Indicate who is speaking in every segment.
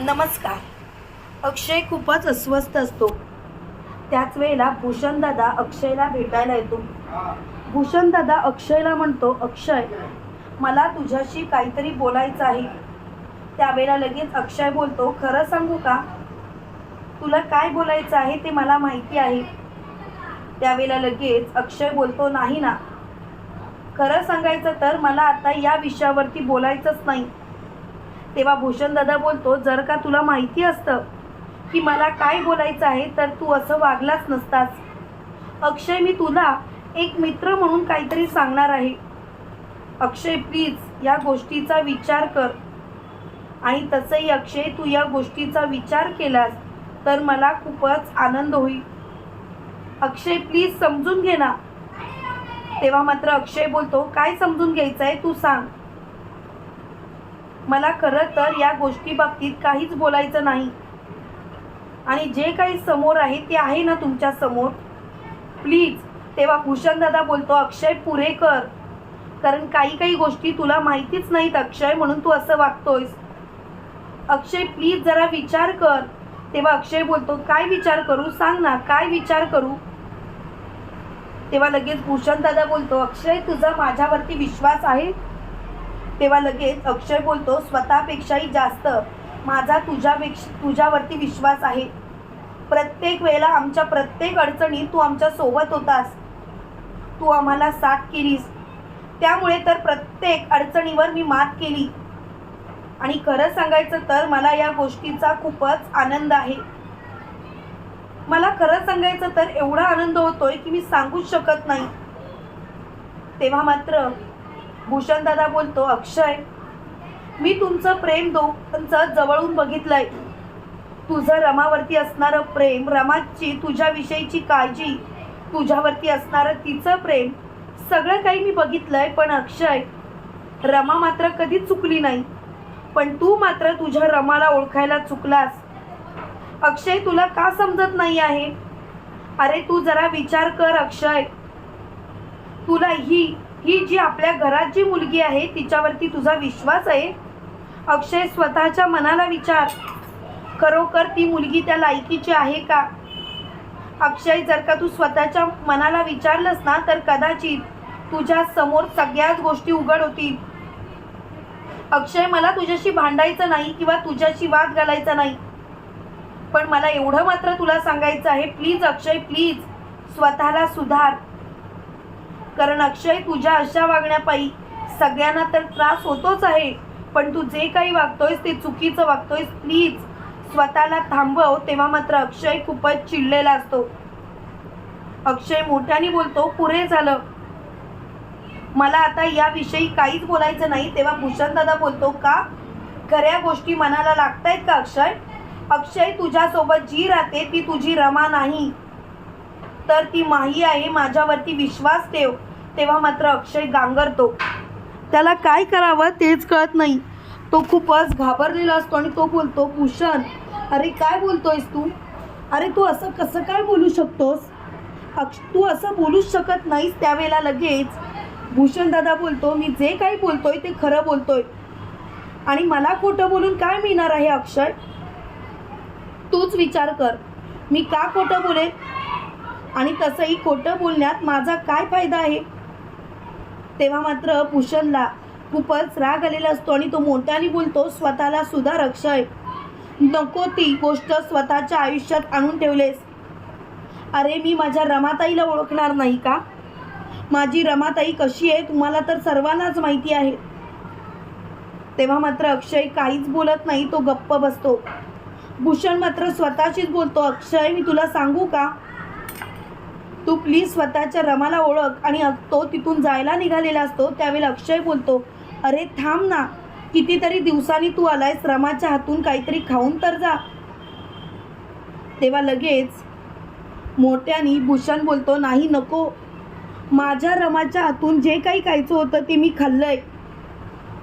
Speaker 1: नमस्कार. अक्षय खूपच अस्वस्थ असतो. त्याच वेळेला भूषणदादा अक्षयला भेटायला येतो. भूषणदादा अक्षयला म्हणतो अक्षय मला तुझ्याशी काहीतरी बोलायचं आहे. त्यावेळेला लगेच अक्षय बोलतो खरं सांगू का? तुला काय बोलायचं आहे ते मला माहिती आहे. त्यावेळेला लगेच अक्षय बोलतो नाही ना. खरं सांगायचं तर मला आता या विषयावरती बोलायचंच नाही. तेव्हा भूषण दादा बोलतो जर का तुला माहिती असतं की मला काय बोलायचं आहे तर तू असं वागलाच नसतास. अक्षय मी तुला एक मित्र म्हणून काहीतरी सांगणार आहे. अक्षय प्लीज या गोष्टीचा विचार कर. आणि तसंही अक्षय तू या गोष्टीचा विचार केलास तर मला खूपच आनंद होईल. अक्षय प्लीज समजून घे ना. तेव्हा मात्र अक्षय बोलतो काय समजून घ्यायचं आहे तू सांग. मला खरं तर या गोष्टी बाबतीत काहीच बोलायचं नाही. आणि जे काही समोर आहे ते आहे ना तुमच्यासमोर. प्लीज तेव्हा भूषण दादा बोलतो अक्षय पुरे कर कारण काही काही गोष्टी तुला माहितीच नाहीत अक्षय म्हणून तू असं वागतोयस. अक्षय प्लीज जरा विचार कर. तेव्हा अक्षय बोलतो काय विचार करू? सांग ना काय विचार करू? तेव्हा लगेच भूषण दादा बोलतो अक्षय तुझा माझ्यावरती विश्वास आहे? तेव्हा लगेच अक्षय बोलतो स्वतःपेक्षाही जास्त. माझा तुझ्यापेक्ष तुझ्यावरती विश्वास आहे. प्रत्येक वेळेला आमच्या प्रत्येक अडचणीत तू आमच्यासोबत होतास. तू आम्हाला साथ केलीस. त्यामुळे तर प्रत्येक अडचणीवर मी मात केली. आणि खरं सांगायचं तर मला या गोष्टीचा खूपच आनंद आहे. मला खरं सांगायचं तर एवढा आनंद होतोय की मी सांगूच शकत नाही. तेव्हा मात्र भूषण दादा बोलतो अक्षय मी तुमचं प्रेम दोघांचं जवळून बघितलंय. तुझं रमावरती असणारं प्रेम रमाची तुझ्याविषयीची काळजी तुझ्यावरती असणारं तिचं प्रेम सगळं काही मी बघितलंय पण अक्षय रमा मात्र कधीच चुकली नाही. पण तू मात्र तुझ्या रमाला ओळखायला चुकलास. अक्षय तुला का समजत नाही आहे? अरे तू जरा विचार कर अक्षय. तुला ही ही जी आपल्या घरात जी मुलगी आहे तिच्यावरती तुझा विश्वास आहे? अक्षय स्वतःच्या मनाला विचार. खरोखर ती मुलगी त्या लायकीची आहे का? अक्षय जर का तू स्वतःच्या मनाला विचारलंस ना तर कदाचित तुझ्या समोर सगळ्याच गोष्टी उघड होतील. अक्षय मला तुझ्याशी भांडायचं नाही किंवा तुझ्याशी वाद घालायचा नाही. पण मला एवढं मात्र तुला सांगायचं आहे प्लीज अक्षय प्लीज. स्वतःला सुधार. कारण अक्षय तुझ्या अशा वागण्यापायी सगळ्यांना तर त्रास होतोच आहे. पण तू जे काही वागतोयस ते चुकीचं वागतोयस प्लीज स्वतःला थांबव तेव्हा मात्र अक्षय खूपच चिडलेला असतो. अक्षय मोठ्याने बोलतो पुरे झालं. मला आता याविषयी काहीच बोलायचं नाही तेव्हा भूषण दादा बोलतो का? खऱ्या गोष्टी मनाला लागतायत का अक्षय? अक्षय तुझ्यासोबत जी राहते ती तुझी रमा नाही. तर ती माही आहे माझ्यावरती विश्वास ठेव. तेव्हा मात्र अक्षय गांगरतो. त्याला काय करावं तेच कळत नाही. तो खूपच घाबरलेला असतो आणि तो बोलतो भूषण अरे काय बोलतोयस तू? अरे तू असं कसं काय बोलू शकतोस? अक्ष तू असं बोलूच शकत नाहीस त्यावेळेला लगेच. भूषण दादा बोलतो मी जे काही बोलतोय ते खरं बोलतोय. आणि मला खोटं बोलून काय मिळणार आहे अक्षय? तूच विचार कर. मी का खोटं बोलेन? आणि तसंही खोटं बोलण्यात माझा काय फायदा आहे? तेव्हा मात्र भूषणला खूपच राग आलेला असतो आणि तो मोठ्याने बोलतो स्वतःला सुद्धा अक्षय नको ती गोष्ट स्वतःच्या आयुष्यात आणून ठेवलेस. अरे मी माझ्या रमाताईला ओळखणार नाही का? माझी रमाताई कशी आहे तुम्हाला तर सर्वांनाच माहिती आहे. तेव्हा मात्र अक्षय काहीच बोलत नाही तो गप्प बसतो. भूषण मात्र स्वतःशीच बोलतो अक्षय मी तुला सांगू का? तू प्लीज स्वतःच्या रमाला ओळख आणि तो तिथून जायला निघालेला असतो त्यावेळी अक्षय बोलतो अरे थांब ना. कितीतरी दिवसांनी तू आलायस रमाच्या हातून काहीतरी खाऊन तर जा. तेव्हा लगेच मोठ्यानी भूषण बोलतो नाही नको. माझ्या रमाच्या हातून जे काही खायचं होतं ते मी खाल्लंय.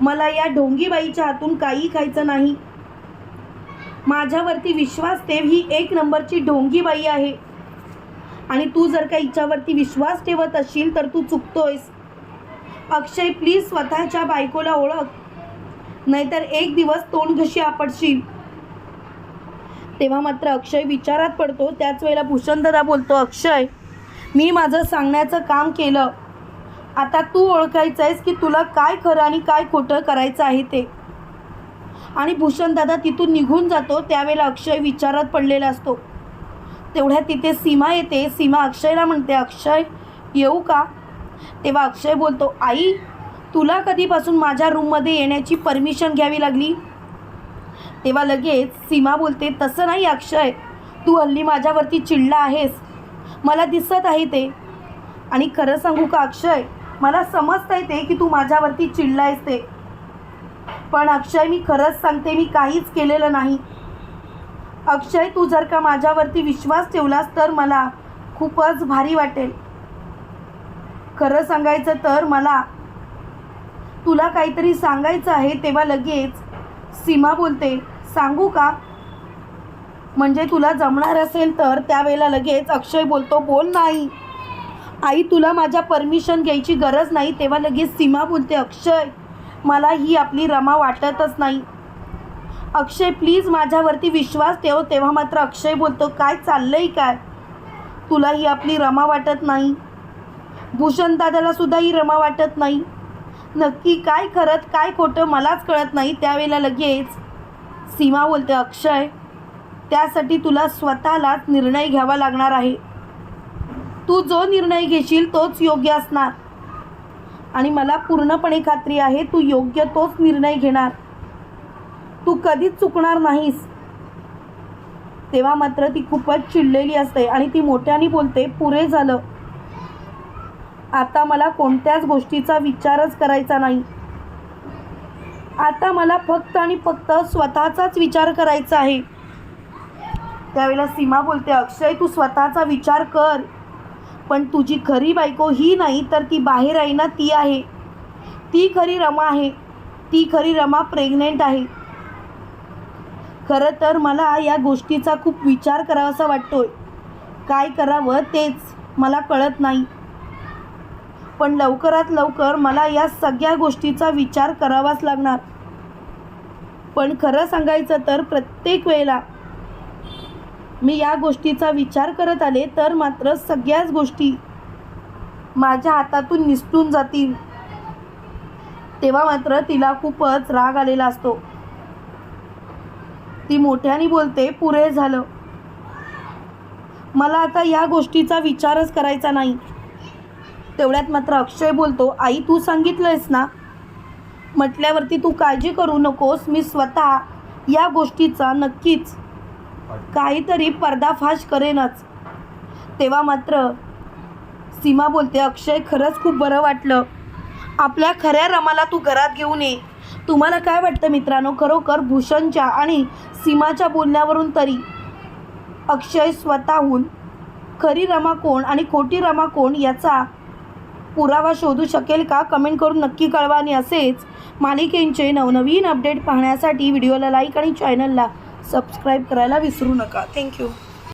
Speaker 1: मला या ढोंगीबाईच्या हातून काही खायचं नाही. माझ्यावरती विश्वास ठेव ही एक नंबरची ढोंगीबाई आहे. आणि तू जर का हिच्यावरती विश्वास ठेवत असशील तर तू चुकतोयस. अक्षय प्लीज स्वतःच्या बायकोला ओळख. नाहीतर एक दिवस तोंड घशी आपटशील. तेव्हा मात्र अक्षय विचारात पडतो त्याच वेळेला भूषणदादा बोलतो अक्षय मी माझं सांगण्याचं काम केलं. आता तू ओळखायचं आहेस की तुला काय खरं आणि काय खोटं करायचं आहे ते. आणि भूषणदादा तिथून निघून जातो त्यावेळेला अक्षय विचारात पडलेला असतो. तेवढ्या तिथे सीमा येते. सीमा अक्षयला म्हणते अक्षय येऊ का? तेव्हा अक्षय बोलतो आई तुला कधीपासून माझ्या रूममध्ये येण्याची परमिशन घ्यावी लागली? तेव्हा लगेच सीमा बोलते तसं नाही अक्षय तू हल्ली माझ्यावरती चिडला आहेस. मला दिसत आहे ते. आणि खरं सांगू का अक्षय मला समजता येते की तू माझ्यावरती चिडला आहेस ते. पण अक्षय मी खरंच सांगते मी काहीच केलेलं नाही. अक्षय तू जर का माझ्यावरती विश्वास ठेवलास तर मला खूपच भारी वाटेल. खरं सांगायचं तर मला तुला काहीतरी सांगायचं आहे तेव्हा लगेच सीमा बोलते सांगू का? म्हणजे तुला जमणार असेल तर त्यावेळेला लगेच अक्षय बोलतो बोल नाही. आई तुला माझ्या परमिशन घ्यायची गरज नाही. तेव्हा लगेच सीमा बोलते अक्षय मला ही आपली रमा वाटतच नाही. अक्षय प्लीज माझ्यावरती विश्वास ठेव. तेव्हा मात्र अक्षय बोलतो काय चाललंय काय? तुला ही आपली रमा वाटत नाही. भूषण दादाला सुद्धा ही रमा वाटत नाही. नक्की काय खरं काय खोटं मलाच कळत नाही. त्यावेळेला लगेच सीमा बोलते अक्षय त्यासाठी तुला स्वतःलाच निर्णय घ्यावा लागणार आहे. तू जो निर्णय घेशील तोच योग्य असणार. आणि मला पूर्णपणे खात्री आहे तू योग्य तोच निर्णय घेणार. तू कधीच चुकणार नाहीस. तेव्हा मात्र ती खूपच चिडलेली असते आणि ती मोठ्याने बोलते पुरे झालं. आता मला कोणत्याच गोष्टीचा विचारच करायचा नाही. आता मला फक्त आणि फक्त स्वतःचाच विचार करायचा आहे. त्यावेळेला सीमा बोलते अक्षय तू स्वतःचा विचार कर. पण तुझी खरी बायको ही नाही तर ती बाहेर आहे ना ती आहे. ती खरी रमा आहे. ती खरी रमा प्रेग्नेंट आहे. खरं तर मला या गोष्टीचा खूप विचार करावासा वाटतो काय करावं तेच मला कळत नाही. पण लवकरात लवकर मला या सगळ्या गोष्टीचा विचार करावाच लागणार. पण खरं सांगायचं तर प्रत्येक वेळेला मी या गोष्टीचा विचार करत आले तर मात्र सगळ्याच गोष्टी माझ्या हातातून निसटून जातील. तेव्हा मात्र तिला खूपच राग आलेला असतो. ती मोठ्याने बोलते पुरे झालं. मला आता या गोष्टीचा विचारच करायचा नाही. तेवढ्यात मात्र अक्षय बोलतो आई तू सांगितलंयस ना? म्हटल्यावरती तू काळजी करू नकोस मी स्वतः या गोष्टीचा नक्कीच काहीतरी पर्दाफाश करेनच. तेव्हा मात्र सीमा बोलते अक्षय खरंच खूप बरं वाटलं. आपल्या खऱ्या रमाला तू घरात घेऊन ये. तुम्हाला काय वाटतं मित्रांनो? खरोखर भूषणच्या आणि सीमाच्या बोलण्यावरून तरी अक्षय स्वतःहून खरी रमा कोण आणि खोटी रमा कोण याचा पुरावा शोधू शकेल का? कमेंट करून नक्की कळवा आणि असेच मालिकेंचे नवनवीन अपडेट पाहण्यासाठी व्हिडिओला लाईक आणि चॅनलला सबस्क्राईब करायला विसरू नका. थँक्यू